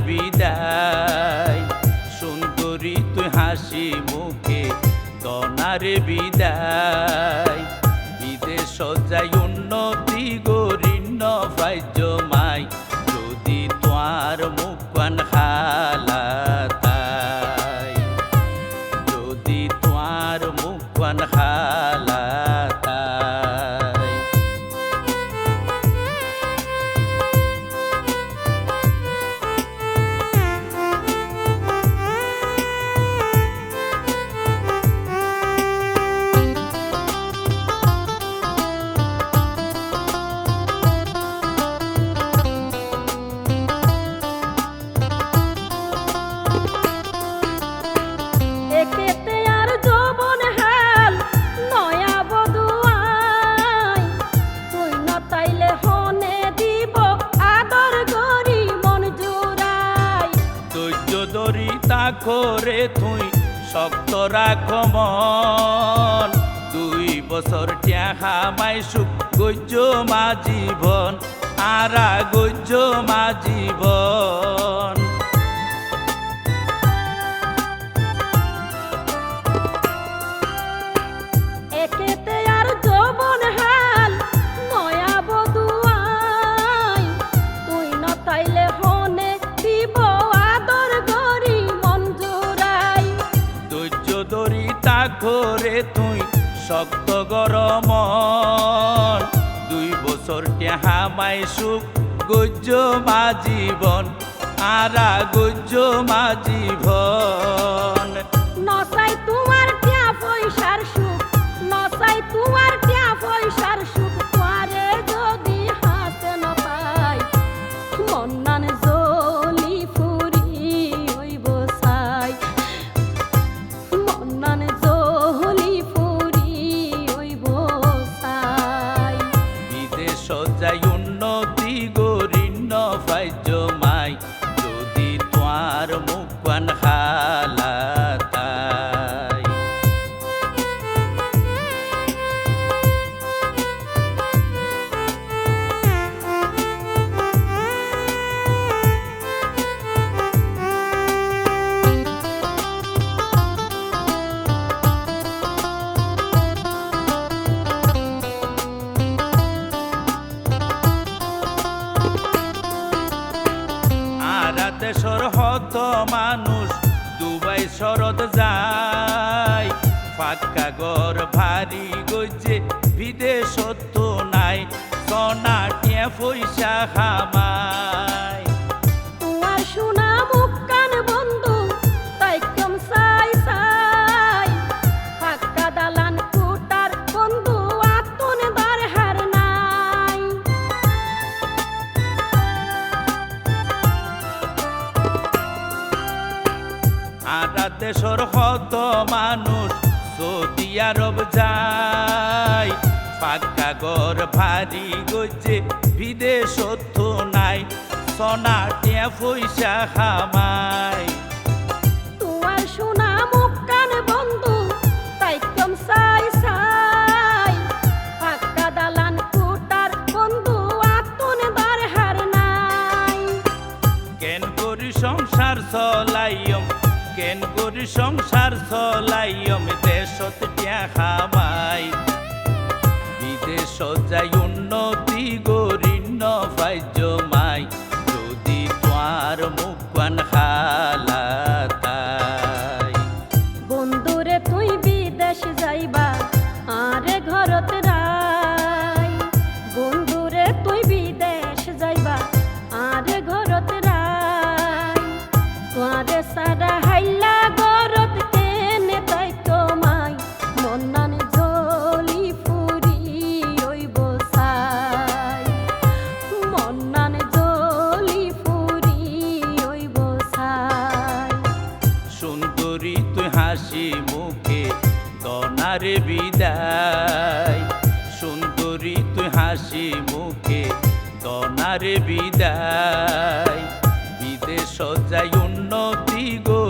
বিদায়। সুন্দরী তুই হাসি মুখে দনারে বিদায়। ধরি রে তুই শক্ত রাখ মন। দুই বছর টেহা মাই সুখ গজ্য মা জীবন, আরা গজ্য মা জীবন। ধরি তা তুই শক্ত গরম। দুই বছর টেহা মাই সুখ গুজ্জ মা জীবন, আরা গুজ্জ মা জীবন। দেশর হত মানুষ দুবাই শরদ যায়। ফাঁকা গর ভারী গজে বিদেশত নাই। সনাটিয়া পয়সা খামায় দেশর হত মানুষ সৌদি আরব যায়। পাক্কা গর ভারী গজে বিদেশত নাই সনাটিয়া পয়সা খামায় তোমার সোনা মুখ কান বন্ধু তাই কম সাই সাই। ফাঁকা দালান কুটার বন্ধু আতুন বার হার নাই। কেন করি সংসার চলাইম কেন করি, সংসার চলাইম দেশত টিয়া খামাই। বিদেশত যাই, উন্নতি গরিন্ন ভাইজ মাই যদি তোয়ার মুখান হালাতাই বন্ধুরে, তুই বিদেশ যাইবা, আরে ঘরত রাই বন্ধুরে, তুই বিদেশ যাইবা, আরে ঘরত রাই তোয়ারে সারা বিদায়। সুন্দরী তুই হাসি মুখে দনারে বিদায়। বিদেশ যাই উন্নতি গো